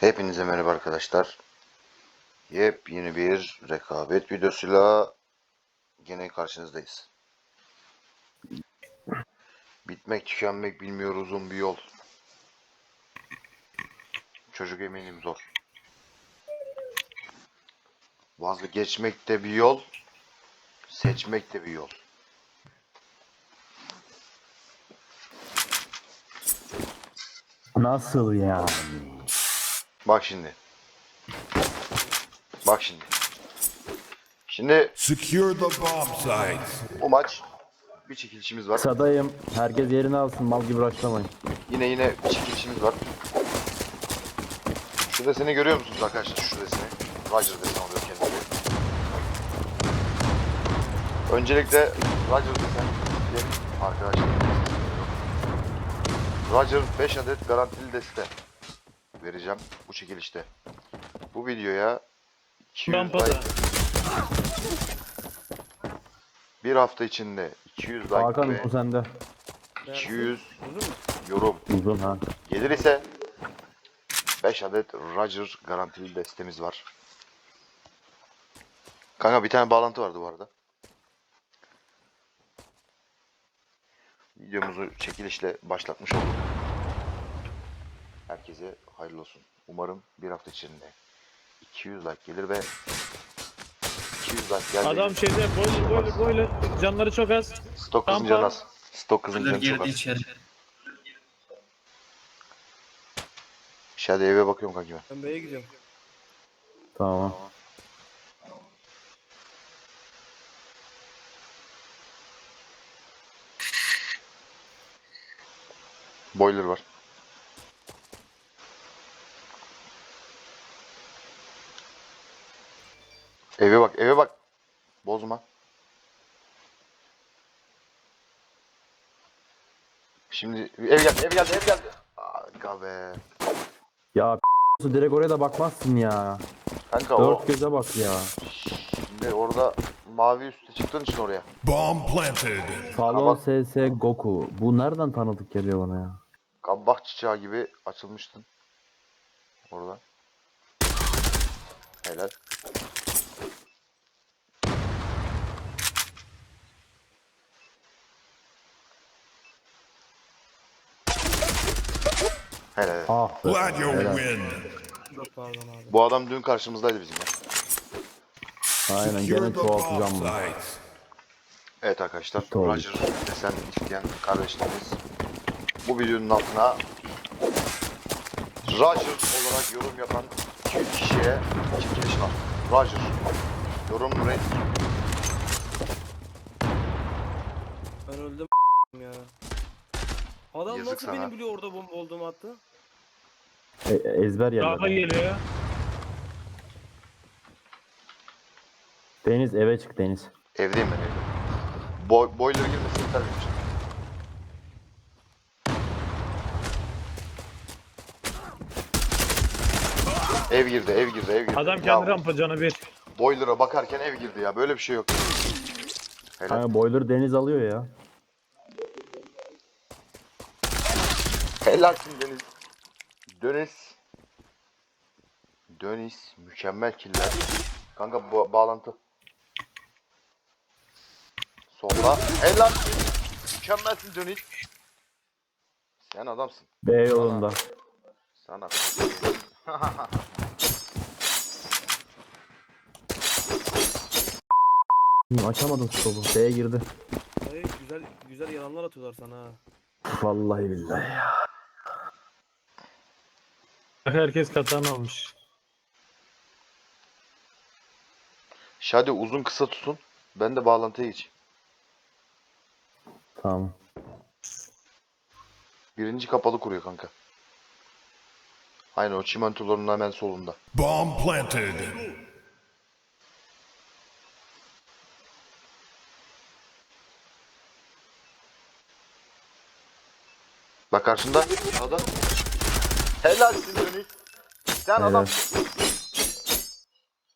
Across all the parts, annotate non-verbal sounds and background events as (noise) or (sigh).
Hepinize merhaba arkadaşlar. Yepyeni bir rekabet videosuyla gene karşınızdayız. Bitmek tükenmek bilmiyor uzun bir yol. Çocuk eminim zor. Vazgeçmek de bir yol, seçmek de bir yol. Nasıl yani? Bak şimdi. Bak şimdi. Şimdi Secure the bomb sites. bu maç bir çekilişimiz var. Sadayım. Herkes yerini alsın. Mal gibi başlamayın. Yine yine bir çekilişimiz var. Şu deseni görüyor musunuz arkadaşlar? Şu deseni. Roger deseni oluyor kendisi. Öncelikle Roger desen diyelim arkadaşlar. Roger 5 adet garantili deste vereceğim bu çekilişte. Bu videoya 200 Rampada. like bir hafta içinde 200 like Hakan ve bu sende. 200 yorum Uzun ha. Gelir ise 5 adet Roger garantili destemiz var. Kanka bir tane bağlantı vardı bu arada. Videomuzu çekilişle başlatmış olduk. Herkese hayırlı olsun. Umarım bir hafta içinde 200 like gelir ve 200 like geldi. Adam şeyde boiler boiler boiler canları çok az. Stok kızınca tamam. nasıl? Stok kızınca çok girdi az. içeri. İçeride eve bakıyorum kanki ben. Ben B'ye gidiyorum. Tamam. Boiler var. Eve bak, eve bak. Bozma. Şimdi ev geldi, ev geldi, ev geldi. Aga be. Ya (laughs) direkt oraya da bakmazsın ya. Kanka o Dört göze bak ya. şimdi orada mavi üstte çıktığın için oraya. Bomb planted. Falon SS Goku. Bu nereden tanıdık geliyor bana ya? Kabak çiçeği gibi açılmıştın. Orada. Helal. Helal. Ah be. Glad you Helal. win. Çok pardon abi. Bu adam dün karşımızdaydı bizim ya. Aynen Secure gene the bomb çoğaltacağım bunu. sites. Evet arkadaşlar. Doğru. Roger desen isteyen kardeşlerimiz bu videonun altına Roger olarak yorum yapan 200 kişiye çekiliş var. Roger. Yorum renk. Ben öldüm ya. Adam Yazık nasıl sana. beni biliyor orada bomba olduğumu attı? E, ezber Rafa yerler. geliyor. Deniz eve çık Deniz. Evdeyim ben evde. Boy, boiler girmesin yeter benim için. Ev girdi, ev girdi, ev girdi. Adam Ya, kendi rampa canı bir. Boiler'a bakarken ev girdi ya. Böyle bir şey yok. Helal. Kanka boiler Deniz alıyor ya. Helalsin Deniz. Deniz. Mükemmel killer. Kanka bu bağlantı. Solda. Helalsin. Mükemmelsin Deniz. Sen adamsın. B yolunda. Sana. Hı, (laughs) Açamadım stopu. B'ye girdi. Hayır güzel güzel yalanlar atıyorlar sana. Vallahi billahi ya. Herkes katana almış. Şadi uzun kısa tutun. Ben de bağlantıya geçeyim. Tamam. Birinci kapalı kuruyor kanka. Aynen o çimentoların hemen solunda. Bomb planted. Bak karşında. Sağda. Helalsin Deniz. Sen Helal. adamsın.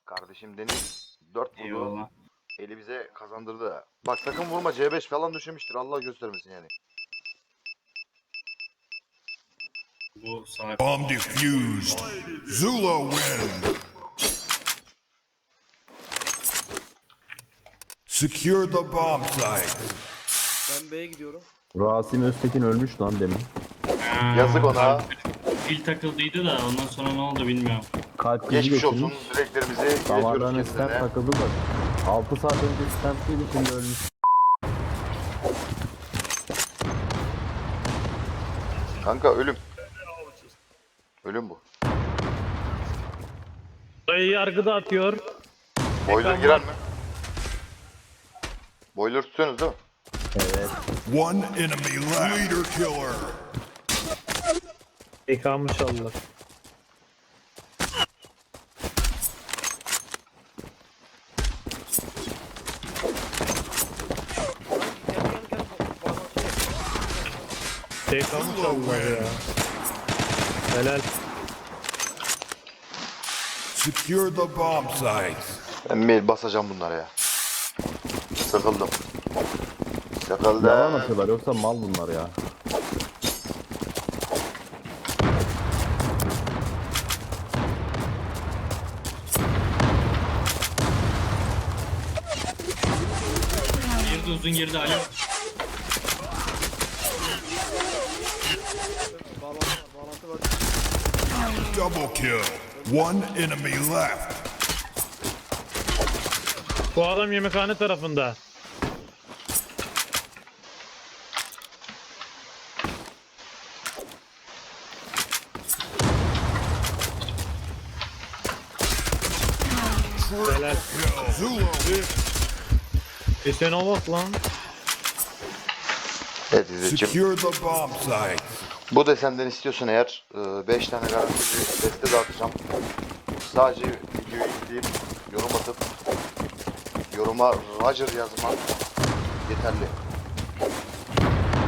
Kardeşim Deniz. 4 vurdu. Eli bize kazandırdı. Bak sakın vurma C5 falan düşemiştir. Allah göstermesin yani. Bu sağ Bomb defused. Zula win. Secure the bomb site. Ben B'ye gidiyorum. Rasim Öztekin ölmüş lan demin. Yazık ona. Pil takıldıydı da ondan sonra ne oldu bilmiyorum. Kalp krizi Geçmiş olsun. geçirmiş. Dileklerimizi iletiyoruz Damarlarına stent kendisine. takıldı da. 6 saat önce stentliydi şimdi ölmüş. Kanka ölüm. Ölüm bu. Dayı yargıda atıyor. Boiler girer mi? Boiler tutuyorsunuz değil mi? Evet. One enemy left. Leader killer. Gel. Bağlantı. Yıkanmış Allah ya. Helal. Secure the bomb sites. Ben mail basacağım bunlara ya. Sıkıldım. Sıkıldım. Yalan atıyorlar yoksa mal bunlar ya. Girdi uzun girdi var. Double kill. One enemy left. Bu adam yemekhane tarafında. Helal. Zula win. E sen o bak lan. Evet İzzetciğim. Secure the bomb sites. Bu desenden istiyorsan eğer 5 tane garantili deste dağıtacağım. Sadece videoyu izleyip yorum atıp yoruma Roger yazman yeterli.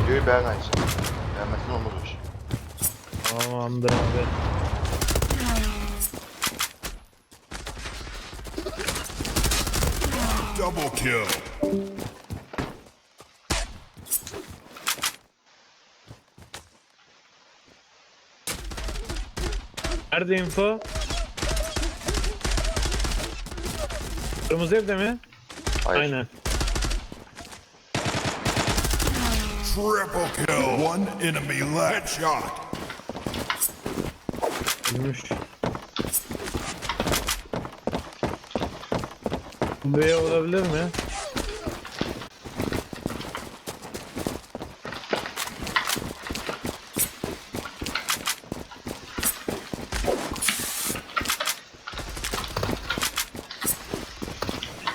Videoyu beğen ayrıca. Beğenmezsen olmaz o iş. Tamamdır abi. Double kill. Nerede info? Kırmızı evde mi? Hayır. Aynen. Triple kill. One enemy left. Headshot. Ölmüş. B olabilir mi?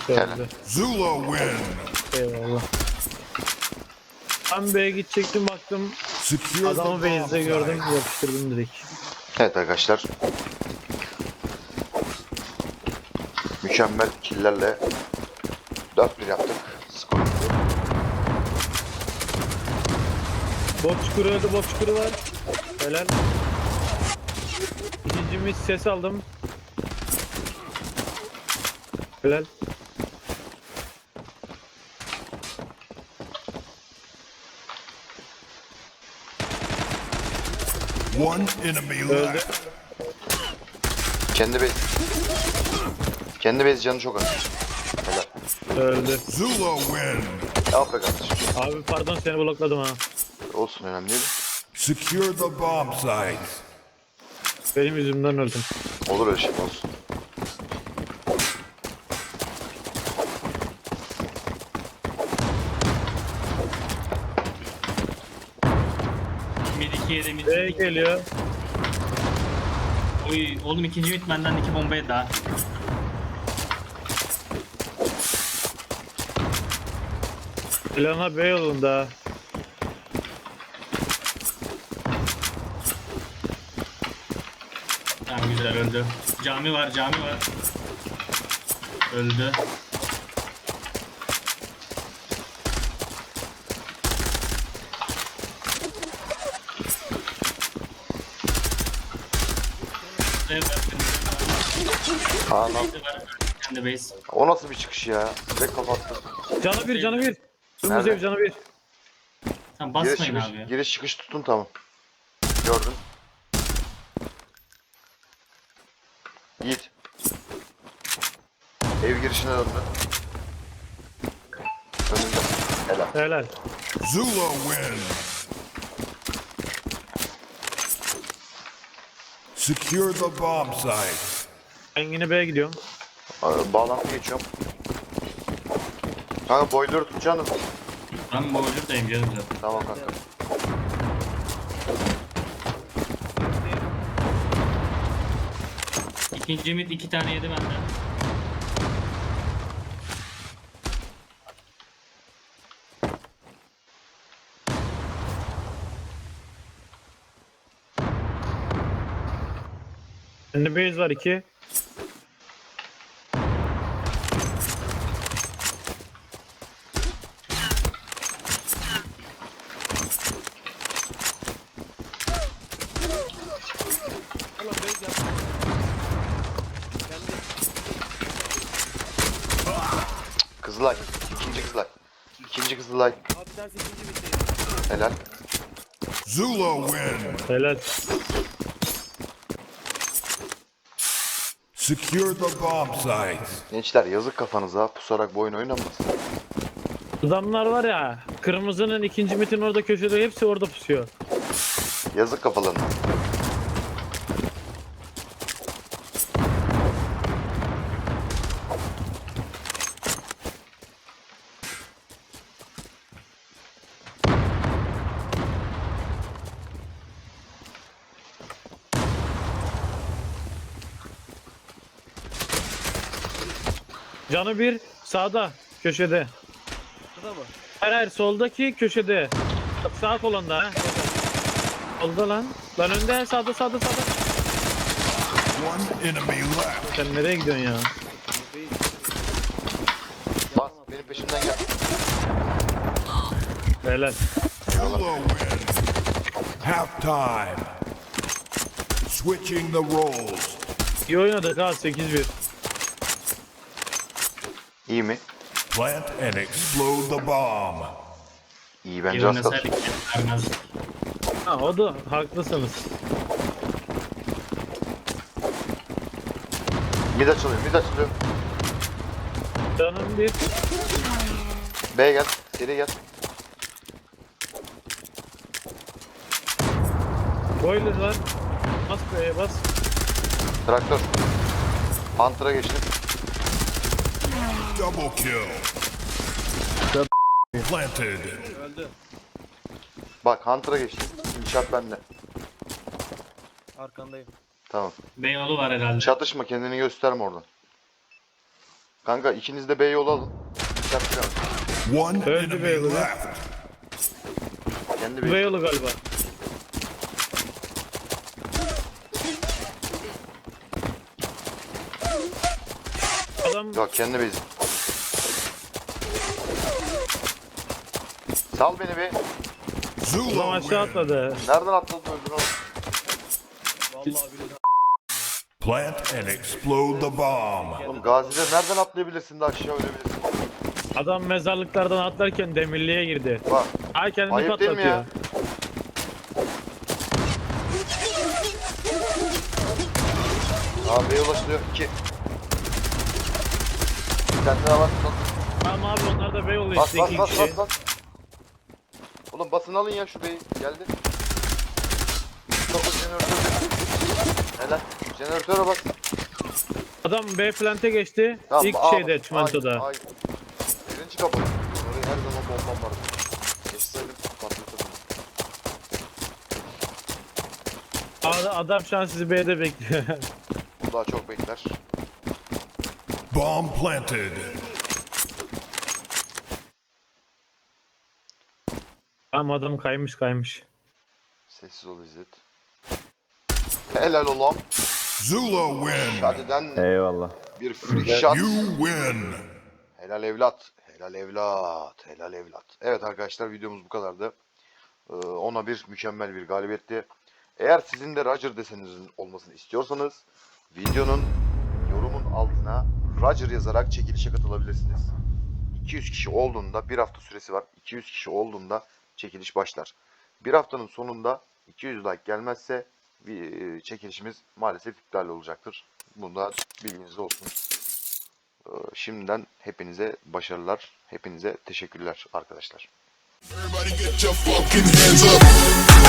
Öldü. Zula win. Eyvallah. Ben B'ye gidecektim baktım adamı base'de gördüm yapıştırdım direkt. Evet arkadaşlar. Mükemmel killerle 4-1 yaptık. Skorumuzu. Bot çukuru öldü bot çukuru var. Helal. İkinci mis ses aldım. Helal. One enemy Öldü. left. Kendi base. Kendi base canı çok az. Helal. Öldü. Zula win. Al be kardeşim. Abi pardon seni blokladım ha. Olsun önemli değil. Secure the bomb sites. Benim yüzümden öldüm. Olur öyle şey olsun. Mid 2 yedi mid. B geliyor. Oy oğlum ikinci mid benden iki bomba yedi daha. Plana B yolunda. Tamam güzel öldü. Cami var cami var. Öldü. Anam. O nasıl bir çıkış ya? Direkt kapattı. Canı bir canı bir. Dümdüz ev canı bir. Sen Giriş basmayın çıkış, abi. ya. giriş çıkış tutun tamam. Gördüm. Yiğit. Ev girişine döndü. Önünde. Helal. Helal. Zula wins. Secure the bomb site. Ben yine B'ye gidiyorum. Abi, Bağlantı geçiyorum. Kanka boiler'ı tutacaksın. Ben boiler'dayım canım zaten. Tamam kanka. İkinci mid iki tane yedi benden. Şimdi base var 2. Oğlum base yap. Kendi. Kızılay. İkinci Kızılay. İkinci Kızılay. Bitti. Helal. Zula win. Helal. Secure the bomb sites. Gençler yazık kafanıza. Pusarak bu oyun oynanmaz. Adamlar var ya. Kırmızının ikinci mitin orada köşede hepsi orada pusuyor. Yazık kafalarına. Canı bir sağda köşede. Şurada mı? Hayır hayır soldaki köşede. Sağ kolonda ha. Solda lan. Lan önde sağda sağda sağda. One enemy left. Sen nereye gidiyorsun ya? Bas benim peşimden gel. Helal. Zula win. Halftime. Switching the roles. İyi oynadık ha 8-1. İyi mi? Plant and explode the bomb. İyi bence az kalır. Vermez. Ha o da haklısınız. Mid açılıyor, mid açılıyor. Canım bir. B gel, seri gel. Boiler var. Bas B'ye bas. Traktör. Hunter'a geçtim. Double kill. Planted. Öldü. Bak Hunter'a geçtim. İnşaat bende. Arkandayım. Tamam. B yolu var herhalde. Çatışma kendini gösterme oradan. Kanka ikiniz de B yolu alın. İnşaat biraz. One Öldü beyler. left. Kendi B B. yolu galiba. Adam Yok kendi bezi. Sal beni bir. adam aşağı atladı. Nereden atladın öldün oğlum? Plant and explode the bomb. Oğlum Gazi'de nereden atlayabilirsin de aşağı ölebilirsin? Adam mezarlıklardan atlarken demirliğe girdi. Bak Ay kendini ayıp değil mi patlatıyor. ya? Abi B'ye ulaşılıyor. 2. Bir tane daha var. Tamam abi onlar da B yolu Bas işte bas iki bas kişi. bas bas. Oğlum basın alın ya şu B'yi. Geldi. Mustafa jeneratör. Helal. Jeneratöre bak. Adam B plante geçti. Tamam, İlk A- şeyde çimentoda. A- Birinci kapı. Oraya her zaman bombam vardı. Geçseydim patlatırdım. Ad- Adam şu an sizi B'de bekliyor. (laughs) Bu daha çok bekler. Bomb planted. Tamam adam kaymış kaymış. Sessiz ol İzzet. Helal oğlum. Zula win. Hadi'den Eyvallah. bir free shot. You win. Helal evlat. Helal evlat. Helal evlat. Evet arkadaşlar videomuz bu kadardı. Ee, ona bir mükemmel bir galibiyetti. Eğer sizin de Roger desenizin olmasını istiyorsanız videonun yorumun altına Roger yazarak çekilişe katılabilirsiniz. 200 kişi olduğunda bir hafta süresi var. 200 kişi olduğunda çekiliş başlar. Bir haftanın sonunda 200 like gelmezse e, çekilişimiz maalesef iptal olacaktır. Bunda bilginiz olsun. Ee, Şimdiden hepinize başarılar, hepinize teşekkürler arkadaşlar. Everybody get your fucking hands up.